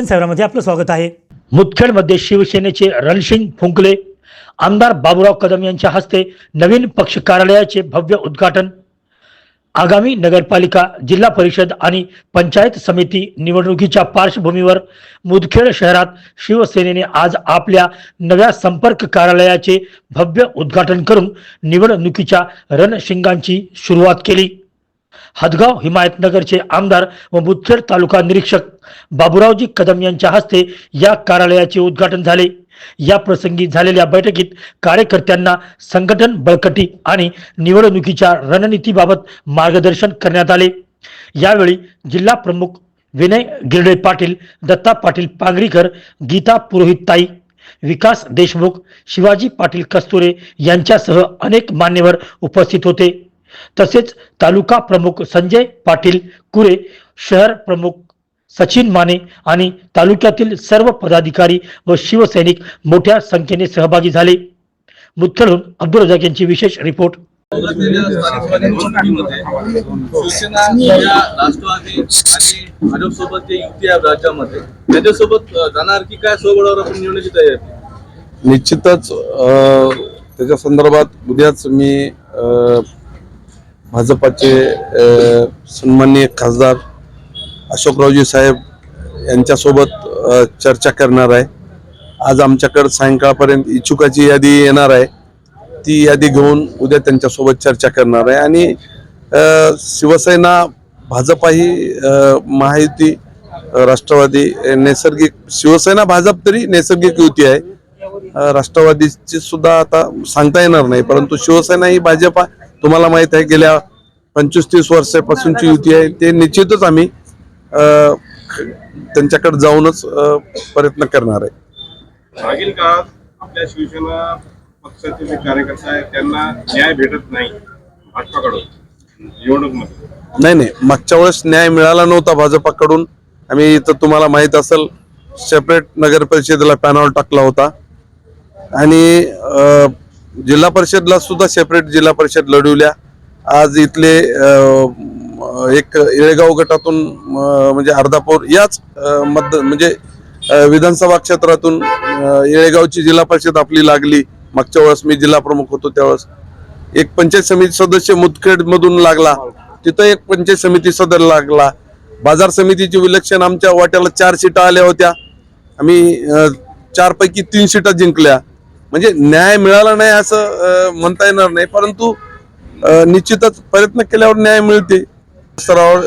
मुदखेड साहेबांमध्ये आपलं स्वागत आहे. मुदखेडमध्ये शिवसेनेचे रणसिंग फुंकले आमदार बाबुराव कदम यांच्या हस्ते नवीन पक्ष कार्यालयाचे भव्य उद्घाटन आगामी नगरपालिका जिल्हा परिषद आणि पंचायत समिती निवडणुकीच्या पार्श्वभूमीवर मुदखेड शहरात शिवसेनेने आज आपल्या नव्या संपर्क कार्यालयाचे भव्य उद्घाटन करून निवडणुकीच्या रणशिंगांची सुरुवात केली. हदगाव हिमायतनगरचे आमदार व मुदखेड तालुका निरीक्षक बाबुरावजी कदम यांच्या हस्ते या कार्यालयाचे उद्घाटन झाले. या प्रसंगी झालेल्या बैठकीत कार्यकर्त्यांना संघटन बळकटी आणि निवडणुकीच्या रणनीतीबाबत मार्गदर्शन करण्यात आले. यावेळी जिल्हा प्रमुख विनय गिरडे पाटील दत्ता पाटील पांगरीकर गीता पुरोहित ताई विकास देशमुख शिवाजी पाटील कस्तुरे यांच्यासह अनेक मान्यवर उपस्थित होते. तसेच तालुका प्रमुख संजय पाटील कुरे शहर प्रमुख सचिन माने आणि तालुक्यातील सर्व पदाधिकारी व शिवसैनिक मोठ्या संख्येने सहभागी झाले. मुदखेडहून अब्दुल रजाक यांची विशेष रिपोर्ट. शिवसेना या राष्ट्रवादी आणि युती आहे राज्यामध्ये त्याच्यासोबत जाणार की काय सोबळावर आपण निवडण्याची तयारी निश्चितच त्याच्या संदर्भात उद्याच मी भाजपाचे सन्माननीय खासदार अशोकरावजी साहेब यांच्यासोबत चर्चा करणार आहे. आज आमच्याकडे सायंकाळपर्यंत इच्छुकाची यादी येणार आहे. ती यादी घेऊन उद्या त्यांच्यासोबत चर्चा करणार आहे. आणि शिवसेना भाजपा ही महायुती राष्ट्रवादी नैसर्गिक शिवसेना भाजप तरी नैसर्गिक युती आहे. राष्ट्रवादीची सुद्धा आता सांगता येणार नाही. परंतु शिवसेना ही भाजपा तुम्हाला माहीत आहे गेल्या पंचवीस तीस वर्षापासूनची युती आहे. ते निश्चितच आम्ही त्यांच्याकडे जाऊनच प्रयत्न करणार आहे. मागील काळात आपल्या शिवसेना पक्षाचे जे कार्यकर्ते आहेत त्यांना न्याय भेटत नाही भाजपाकडून निवडणूक नाही नाही. मागच्या वेळेस न्याय मिळाला नव्हता भाजपाकडून. आम्ही इथं तुम्हाला माहीत असेल सेपरेट नगर परिषदेला पॅनॉल टाकला होता. आणि जिल्हा परिषदला सुद्धा सेपरेट जिल्हा परिषद लढवल्या. आज इथले एक येळगाव गटातून म्हणजे अर्धापूर याच अ, मत म्हणजे विधानसभा क्षेत्रातून येळेगावची जिल्हा परिषद आपली लागली. मागच्या वेळेस मी जिल्हा प्रमुख होतो त्यावेळेस. एक पंचायत समिती सदस्य मुदखेड मधून लागला. तिथं एक पंचायत समिती सदस्य लागला. बाजार समितीची विलक्षण आमच्या वाट्याला चार सीटा आल्या होत्या. आम्ही चारपैकी चार पैकी तीन सीटा जिंकल्या. म्हणजे न्याय मिळाला नाही असं म्हणता येणार नाही. परंतु निश्चितच प्रयत्न केल्यावर न्याय मिळते. स्तरावर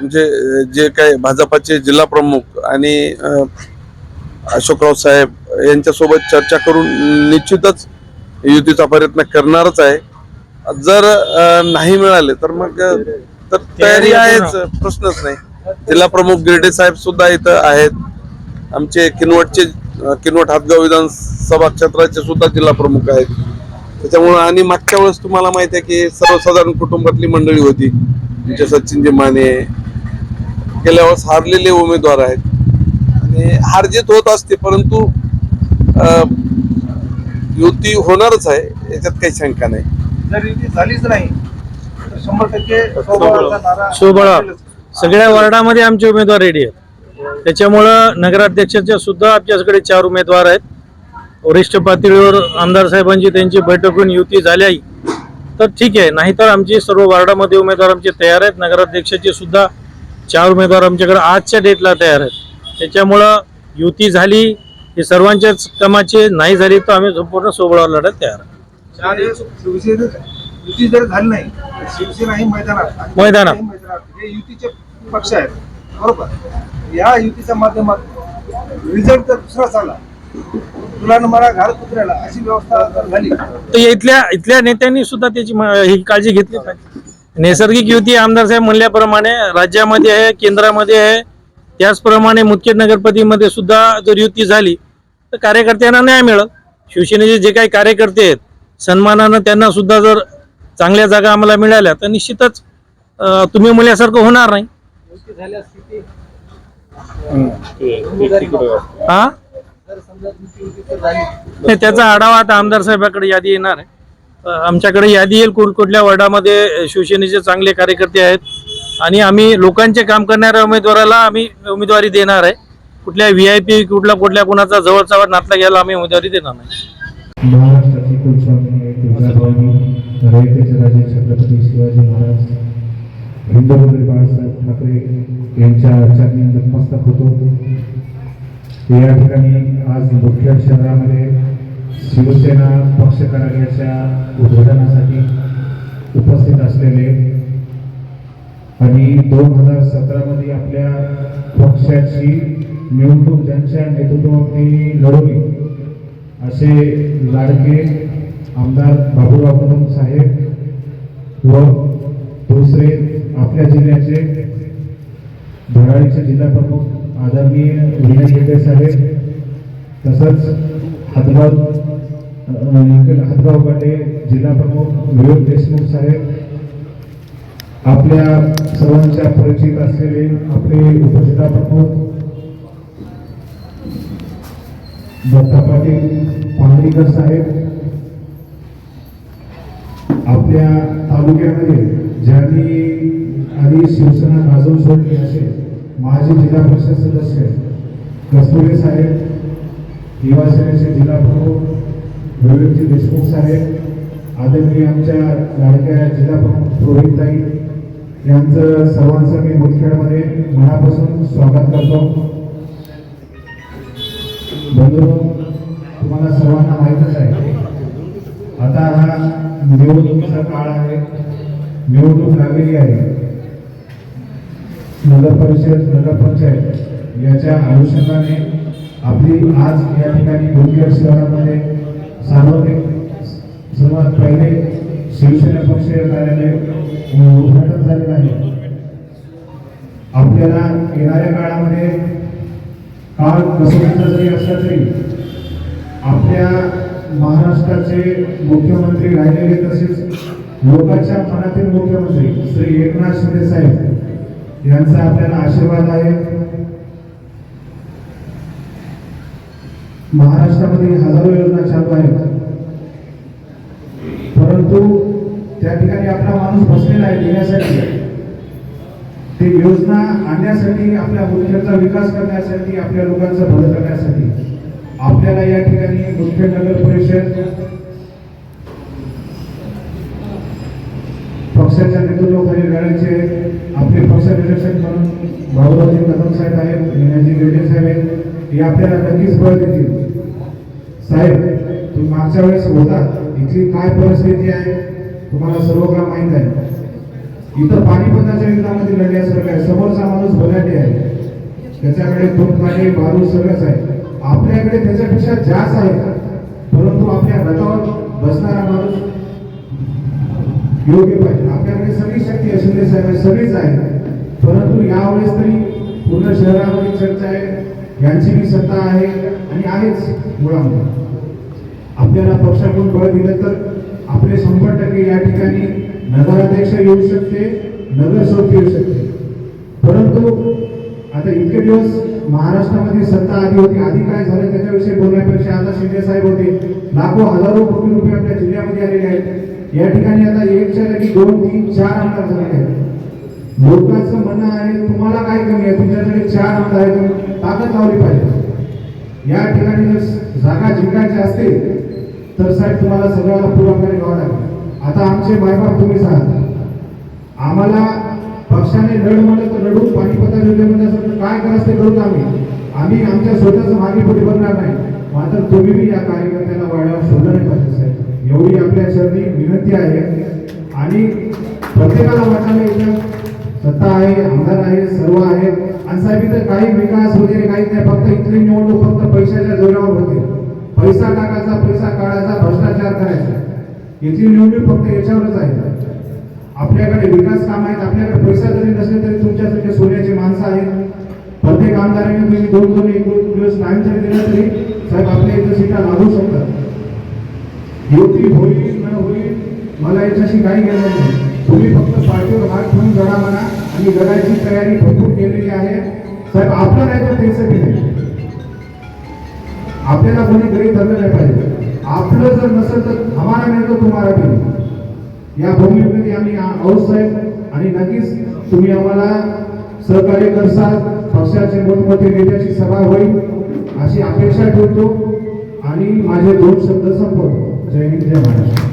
म्हणजे जे काही भाजपाचे जिल्हा प्रमुख आणि अशोकराव साहेब यांच्यासोबत चर्चा करून निश्चितच युतीचा प्रयत्न करणारच आहे. जर नाही मिळाले तर मग तर तयारी आहेच प्रश्नच नाही. जिल्हा प्रमुख गिरडे साहेब सुद्धा इथं आहेत. आमचे किनवटचे किनवट हातगाव विधानसभा क्षेत्राचे सुद्धा जिल्हा प्रमुख आहेत. त्याच्यामुळं आणि मागच्या वेळेस तुम्हाला माहिती आहे की सर्वसाधारण कुटुंबातली मंडळी होती. म्हणजे सचिनजी माने गेल्या वेळेस हारलेले उमेदवार आहेत. आणि हार जीत होत असते परंतु युती होणारच आहे याच्यात काही शंका नाही. जर युती झालीच नाही तर शंभर टक्के. सगळ्या वॉर्डामध्ये आमचे उमेदवार रेडी आहेत. त्याच्यामुळं नगराध्यक्षाच्या सुद्धा आमच्याकडे चार उमेदवार आहेत. वरिष्ठ पातळीवर आमदार साहेबांची त्यांची बैठक होऊन युती झाली तर ठीक आहे नाहीतर आमची सर्व वॉर्डामध्ये उमेदवार आमचे तयार आहेत. नगराध्यक्षाचे सुद्धा चार उमेदवार आमच्याकडे आजच्या डेटला तयार आहेत. त्याच्यामुळं युती झाली ही सर्वांच्याच कामाची नाही झाली तर आम्ही संपूर्ण सोबळावर लढत तयार आहे. ही मैदानात. मैदानात. पक्ष आहेत. बरोबर? या युतीच्या माध्यमातून रिझल्ट जर दुसराच आला तुला मला घाल कुत्र्याला अशी व्यवस्था जर झाली. तर इथल्या इथल्या नेत्यांनी सुद्धा त्याची म- ही काळजी घेतली पाहिजे. नैसर्गिक युती आमदार साहेब म्हणल्याप्रमाणे राज्यामध्ये आहे केंद्रामध्ये आहे. त्याचप्रमाणे मुख्य नगरपतीमध्ये सुद्धा जर युती झाली तर कार्यकर्त्यांना न्याय मिळत शिवसेनेचे जे काही कार्यकर्ते आहेत सन्मानानं त्यांना सुद्धा जर चांगल्या जागा आम्हाला मिळाल्या तर निश्चितच अं, तुम्ही मुलासारखं होणार नाही. हा? नाही त्याचा आढावा आता आमदार साहेबाकडे यादी येणार आहे. आमच्याकडे यादी येईल कुठ कुठल्या वॉर्डामध्ये शिवसेनेचे चांगले कार्यकर्ते आहेत. आणि आम्ही लोकांचे काम करणाऱ्या उमेदवाराला आम्ही उमेदवारी देणार आहे. कुठल्या व्ही आय पी कुठल्या कुठल्या कुणाचा जवळचा नातला घ्यायला आम्ही उमेदवारी देणार नाही. महाराष्ट्राची कुलस्वामी तुळजाभवानी रयतेचे राजे छत्रपती शिवाजी महाराज हिंदुमंत्री बाळासाहेब ठाकरे यांच्या चरणी नतमस्तक होतो. या ठिकाणी आज मुख्य शहरामध्ये शिवसेना पक्ष कार्यालयाच्या उद्घाटनासाठी उपस्थित असलेले आणि दोन हजार सतरामध्ये आपल्या पक्षाची निवडणूक ज्यांच्या नेतृत्वाखाली लढवली असे लाडके आमदार बाबूराव कदम साहेब व दुसरे आपल्या जिल्ह्याचे धडाडीचे जिल्हा प्रमुख आदरणीय विनय शेटे साहेब तसंच हातगाव अ, हातगाव गटे जिल्हा प्रमुख विवेक देशमुख साहेब आपल्या सर्वांच्या परिचित असलेले आपले उपजिल्हा प्रमुख दत्ता पाटील पांगरीकर साहेब आपल्या तालुक्यामध्ये ज्यांनी आणि शिवसेना गाजवून सोडली असे माजी जिल्हा परिषद सदस्य कस्तुरे साहेब युवासेनेचे जिल्हा प्रमुख विवेकजी देशमुख साहेब आदरणीय आमच्या लाडक्या जिल्हा प्रमुख रोहितताई यांचं सर्वांचं मी मुदखेडमध्ये मनापासून स्वागत करतो. बंधू तुम्हाला सर्वांना माहीतच आहे आता हा निवडणुकीचा काळ आहे निवडणूक लागलेली आहे. नगर परिषद नगर पंचायत याच्या अनुषंगाने आपली आज या ठिकाणी गोंदिया शहरामध्ये सार्वजनिक सर्वात पहिले शिवसेना पक्ष कार्यालय उद्घाटन झालेलं आहे. आपल्याला येणाऱ्या काळामध्ये काळ कसोटीचा जरी असला तरी आपल्या महाराष्ट्राचे मुख्यमंत्री राहिलेले तसेच लोकांच्या मनातील मुख्यमंत्री श्री एकनाथ शिंदे साहेब यांचा आपल्याला आशीर्वाद आहे. महाराष्ट्रामध्ये हजारो योजना चालू आहेत. परंतु त्या ठिकाणी आपला माणूस बसलेला आहे देण्यासाठी ते योजना आणण्यासाठी आपल्या मुलख्याचा विकास करण्यासाठी आपल्या लोकांचं भलं करण्यासाठी. आपल्याला या ठिकाणी मुख्य नगर परिषद पक्षाच्या नेतृत्वाखाली लढायचे आपले पक्ष निरीक्षक म्हणून भाऊरावजी कदम साहेब आहेत विनयजी रेड्डी साहेब आहेत हे आपल्याला नक्कीच बळ देतील. साहेब तुम्ही मागच्या वेळेस होता इथली काय परिस्थिती आहे तुम्हाला सर्व काम माहीत आहे. इथं पाणीपताच्या युद्धामध्ये लढल्यासारखं आहे समोरचा माणूस बलाढ्य आहे. त्याच्याकडे दोन पाणी बारू सगळंच आहे. आपल्याकडे त्याच्यापेक्षा जास्त आहे. परंतु आपल्या रथावर बसणारा माणूस योग्य पाहिजे. आपल्याकडे सगळी शक्ती आहे शिंदे साहेब सगळीच आहे परंतु यावेळेस तरी पूर्ण शहरामध्ये चर्चा आहे. यांची बी सत्ता आहे आणि आहेच मुळामध्ये. आपल्याला पक्षाकडून बळ दिलं तर आपले शंभर टक्के या ठिकाणी नगराध्यक्ष येऊ शकते नगरसेवक येऊ शकते. परंतु आता इतके दिवस महाराष्ट्रामध्ये सत्ता आधी होती आधी काय झालं त्याच्याविषयी बोलण्यापेक्षा आता शिंदे साहेब होते. लाखो हजारो कोटी रुपये आपल्या जिल्ह्यामध्ये आलेले आहेत. या ठिकाणी आता एकच्या जागी दोन तीन चार आमदार झालेले आहेत. लोकांचं म्हणणं आहे तुम्हाला काय कमी आहे? तुमच्याकडे चार आमदार आहेत ताकद लावली पाहिजे. या ठिकाणी जर जागा जिंकायची असते तर साहेब तुम्हाला सगळ्याला पुराकडे घ्यावा लागेल. आता आमचे मायबाप तुम्हीच आहात आम्हाला पक्षाने रड म्हणलं तर लढून पाणीपता योजनेमध्ये असं काय करायचं ते करू आम्ही. आम्ही आमच्या स्वतःचं मागे पुढे बघणार नाही. मात्र तुम्ही बी या कार्यकर्त्याला वाढवा शोधलं नाही पाहिजे साहेब. एवढी आपल्या सरनी विनंती आहे. आणि प्रत्येकाला वाटायला इथं सत्ता आहे आमदार आहे सर्व आहे. आणि साहेब इथं काही विकास वगैरे काहीच नाही फक्त इथली निवडणूक फक्त पैशाच्या जोरावर होते. पैसा टाकायचा पैसा काढायचा भ्रष्टाचार करायचा. इथली निवडणूक फक्त याच्यावरच आहे. आपल्याकडे विकास काम आहेत आपल्याकडे पैसा जरी नसेल तरी तुमच्यासारखे सोन्याचे माणसं आहेत. प्रत्येक आमदाराने तुम्ही दोन दोन एक दोन दिवस टाइम जरी दिला तरी साहेब आपल्या इथं सीटा लागू शकतात. युती होईल न होईल मला याच्याशी काही घेणं नाही. तुम्ही फक्त पाठीवर हात ठेवून लढा म्हणा आणि जगायची तयारी भरपूर केलेली आहे. साहेब आपलं नाही तर त्याचं बी नाही. आपल्याला कोणी गरीब धरलं नाही पाहिजे. आपलं जर नसेल तर हमारा नाही तर तुम्हाला बी या भूमिकेमध्ये आम्ही आहोत साहेब. आणि नक्कीच तुम्ही आम्हाला सहकार्य करसाल. पक्षाचे मोठमोठे नेत्याची सभा होईल. अशी अपेक्षा ठेवतो. आणि माझे दोन शब्द संपवतो. जय हिंद जय महाराष्ट्र.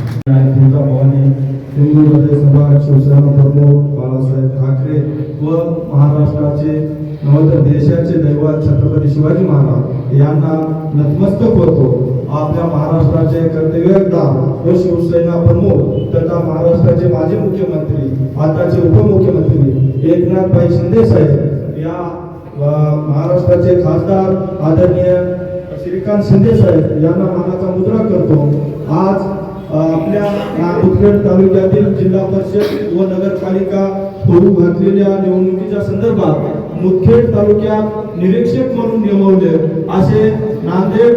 हिंदू हृदय सभा शिवसेना प्रमुख बाळासाहेब ठाकरे व महाराष्ट्राचे नवत देशाचे दैवत छत्रपती शिवाजी महाराज यांना नतमस्तक होतो. आपल्या महाराष्ट्राचे कर्तव्यता व शिवसेना प्रमुख तथा महाराष्ट्राचे माजी मुख्यमंत्री आताचे उपमुख्यमंत्री एकनाथभाई शिंदे साहेब या महाराष्ट्राचे खासदार आदरणीय श्रीकांत शिंदे साहेब यांना मानाचा मुद्रा करतो. आज आपल्या या तालुक्यातील जिल्हा परिषद व नगरपालिका होऊ घातलेल्या निवडणुकीच्या संदर्भात मुदखेड तालुक्यात निरीक्षक म्हणून नेमवले असे नांदेड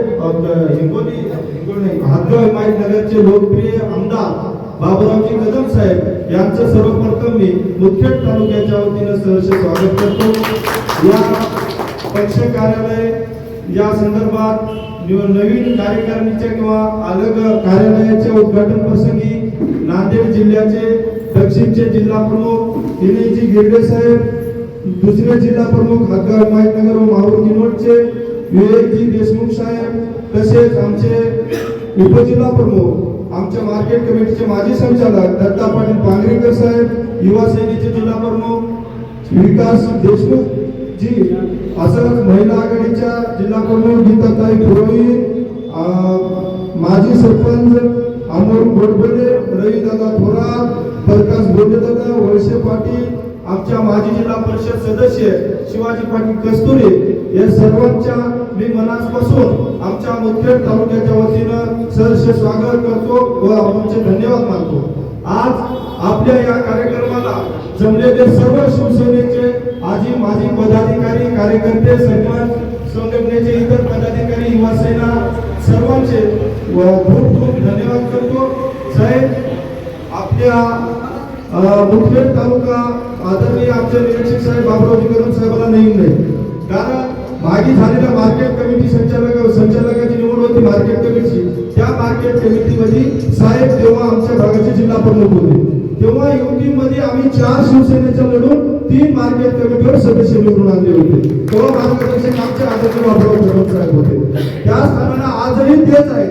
हिंगोली हिंगोली हातगाव नगरचे लोकप्रिय आमदार बाबुरावजी कदम साहेब यांचं सर्वप्रथम मी मुदखेड तालुक्याच्या वतीनं सहर्ष स्वागत करतो. या पक्ष कार्यालय या संदर्भात नवीन कार्यकारिणीच्या किंवा अलग कार्यालयाच्या उद्घाटन प्रसंगी नांदेड जिल्ह्याचे दक्षिणचे जिल्हा प्रमुख दिनेशजी गिरडे साहेब दुसरे जिल्हा प्रमुख हातगाव हिमायतनगर व माहूर किनोटचे विवेकजी देशमुख साहेब तसेच आमचे उपजिल्हा प्रमुख आमच्या मार्केट कमिटीचे माजी संचालक दत्ता पाटील पांगरेकर साहेब युवा सेनेचे जिल्हा प्रमुख विकास देशमुख जी असंच महिला आघाडीच्या जिल्हा प्रमुख गीताताई पुरोहित माजी सरपंच अमोल गोडबोले रविदादा थोरात प्रकाश बोलेदादा वळसे पाटील आमच्या माजी जिल्हा परिषद सदस्य शिवाजी पाटील कस्तुरे या सर्वांच्या मी मनापासून आमच्या मुदखेड तालुक्याच्या वतीनं सहर्ष स्वागत करतो व आमचे धन्यवाद मानतो. आज आपल्या या कार्यक्रमाला जमलेले सर्व शिवसेनेचे आजी माजी पदाधिकारी कार्यकर्ते सरपंच संघटनेचे इतर पदाधिकारी युवासेना सर्वांचे व खूप खूप धन्यवाद करतो. साहेब आपल्या अ, मुदखेड तालुका आदरणीय आमचे निरीक्षक साहेब बाबरावजी कदम साहेबांना नेम नाही कारण मागे झालेल्या मार्केट कमिटी संचालक संचालकाची निवड होती मार्केट कमिटीची त्या मार्केट कमिटीमध्ये साहेब तेव्हा आमच्या भागाचे जिल्हा प्रमुख होते. तेव्हा युतीमध्ये आम्ही चार शिवसेनेच्या लढून तीन मार्केट कमिटीवर सदस्य निवडून आणले होते. तेव्हा मार्गदर्शक आमच्या आदरणीय बाबुराव साहेब होते. त्या स्थानाला आजही तेच आहे.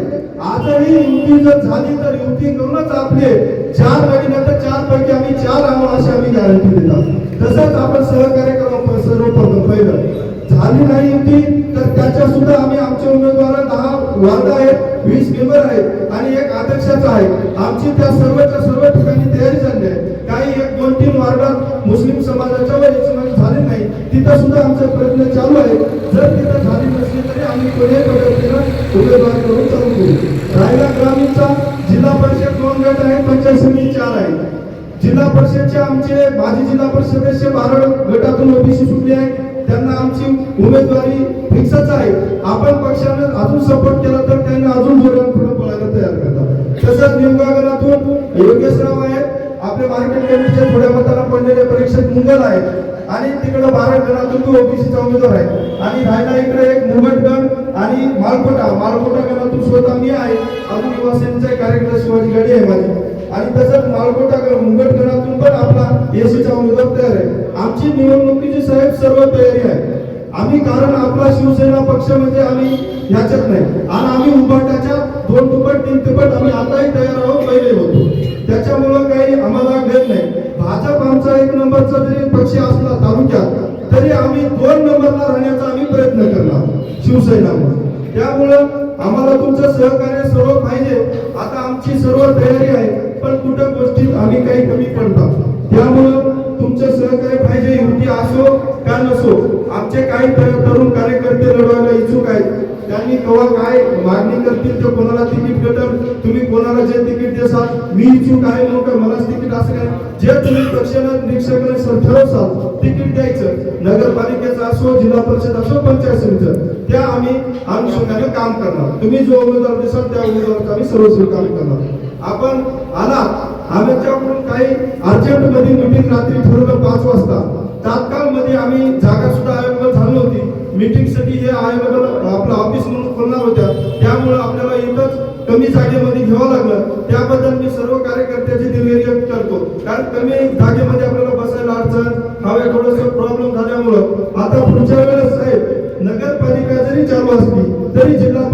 आजही युती जर झाली तर युती करूनच आपले चार महिन्यात चार पैकी आम्ही चार आणू अशी आम्ही गॅरंटी देतात. तसंच आपण सहकार्य करू सर्वप्रथम पहिलं झाली नाही होती तर त्याच्या सुद्धा आम्ही आमचे उमेदवार दहा वार्ड आहेत वीस मेंबर आहेत आणि एक अध्यक्षाचा आहे. आमची त्या सर्वच्या सर्व ठिकाणी तयारी झाली आहे. काही एक दोन तीन वार्डात मुस्लिम समाजाच्या व समाज झाले नाही. तिथं सुद्धा आमचा प्रयत्न चालू आहे जर तिथं झाली नसली तरी आम्ही कोणत्याही पद्धतीनं उमेदवार करून चालू करू. रायला ग्रामीणचा जिल्हा परिषद दोन गट आहे पंचायत समिती चार आहे. जिल्हा परिषदचे आमचे माजी जिल्हा परिषद सदस्य बारा गटातून ओबीसी सुटले आहे. त्यांना आमची उमेदवारी फिक्सच आहे. आपण पक्षाने अजून सपोर्ट केला तर त्यांना अजून जोरात पुढे पळायला तयार करतात. तसंच निमगागरातून योगेशराव आहेत. आपले मार्केट कमिटीच्या थोड्या मताला पडलेले परीक्षक मुंगल आहेत. आणि तिकडे बारा गणातून तो ओबीसीचा उमेदवार आहे. आणि राहायला इकडे एक मुंगटगण आणि मालकोटा. मालकोटा गणातून स्वतः मी आहे. अजून युवा सेनेचा एक शिवाजी गडी आहे माझी. आणि तसंच मालकोटा ग- गणातून पण आपला एसीचा उमेदवार तयार आहे. आमची निवडणुकीची साहेब सर्व तयारी आहे. आम्ही कारण आपला शिवसेना पक्ष म्हणजे आम्ही ह्याच्यात नाही. आणि आम्ही उभाटाच्या दोन दुपट तीन तिपट आम्ही आताही तयार आहोत पहिले होतो. त्याच्यामुळं काही आम्हाला गैर नाही. भाजप आमचा एक नंबरचा जरी पक्ष असला तालुक्यात तरी आम्ही दोन नंबरला राहण्याचा आम्ही प्रयत्न करणार शिवसेना त्यामुळं आम्हाला तुमचं सहकार्य सर्व पाहिजे. आता आमची सर्व तयारी आहे पण कुठं गोष्टीत आम्ही काही कमी पडतात त्यामुळं तुमचं सहकार्य पाहिजे युती असो का नसो आमचे काही तरुण कार्यकर्ते लढवायला इच्छुक आहेत. त्यांनी केव्हा काय मागणी करतील तर कोणाला तिकीट भेटल तुम्ही कोणाला जे तिकीट देसाल मी इच्छुक आहे म्हणून मलाच तिकीट असं काय? जे तुम्ही पक्षाला निरीक्षकाने ठरवसाल तिकीट द्यायचं. नगरपालिकेचं असो जिल्हा परिषद असो पंचायत समितीचं त्या आम्ही अनुषंगाने काम करणार. तुम्ही जो उमेदवार देसाल त्या उमेदवाराचं आम्ही सर्वस्वी काम करणार. आपण आला आमच्याकडून काही अर्जंटमध्ये मिटिंग रात्री ठरवलं पाच वाजता. तात्काळमध्ये आम्ही जागा सुद्धा अवेलेबल झाली होती मीटिंगसाठी हे अवेलेबल आपलं ऑफिस म्हणून खोलणार होत्या. त्यामुळे आपल्याला इथंच कमी जागेमध्ये घ्यावं लागलं. त्याबद्दल मी सर्व कार्यकर्त्याचे दिलगिरी व्यक्त करतो. कारण कमी जागेमध्ये आपल्याला बसायला अडचण हवे थोडस प्रॉब्लेम झाल्यामुळं. आता पुढच्या वेळेस साहेब नगरपालिका जरी चालू असली तरी जिल्हा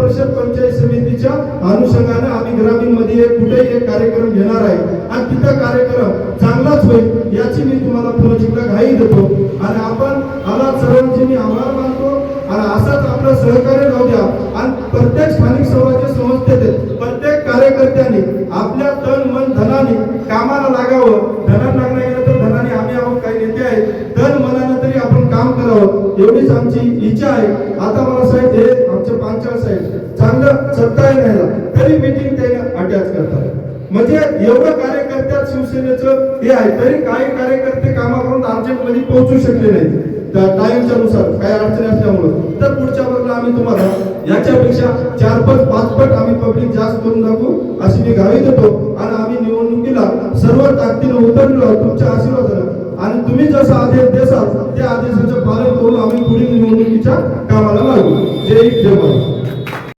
अनुषंगाने आम्ही ग्रामीणमध्ये एक कुठेही एक कार्यक्रम घेणार आहे. आणि तिथं कार्यक्रम चांगलाच होईल याची मी तुम्हाला पुनचिकता घाई देतो. आणि आपण आला सर्वांची आभार मानतो. आणि असाच आपलं सहकार्य राहू द्या. आणि प्रत्येक स्थानिक स्वराज्य संस्थेत प्रत्येक कार्यकर्त्यांनी आपल्या तन मन धनाने कामाला लागावं. धनात लागणार गेलं तर धनाने आम्ही आहोत काही नेते आहेत. तन मनानं तरी आपण काम करावं. एवढीच आमची इच्छा आहे. आता मला साहेब हे आमचे पांचाळ साहेब. चांगलं सत्ता राहिला तरी मीटिंग त्याला अटॅच करतात. म्हणजे एवढं कार्यकर्त्यात शिवसेनेचं हे आहे तरी काही कार्यकर्ते कामापर्यंत आमच्यामध्ये पोहोचू शकले नाही त्या टाइमच्या नुसार काही अडचणी असल्यामुळं. तर पुढच्या वर्गाला आम्ही तुम्हाला याच्यापेक्षा चार पट पाच पट आम्ही पब्लिक जास्त करून दाखवू अशी मी गावी देतो. आणि आम्ही निवडणुकीला सर्व ताकदीने उतरलो तुमच्या आशीर्वादानं. आणि तुम्ही जसा आदेश देसाल त्या आदेशाचं पालन करून आम्ही पुढील निवडणुकीच्या कामाला लागू. जय जय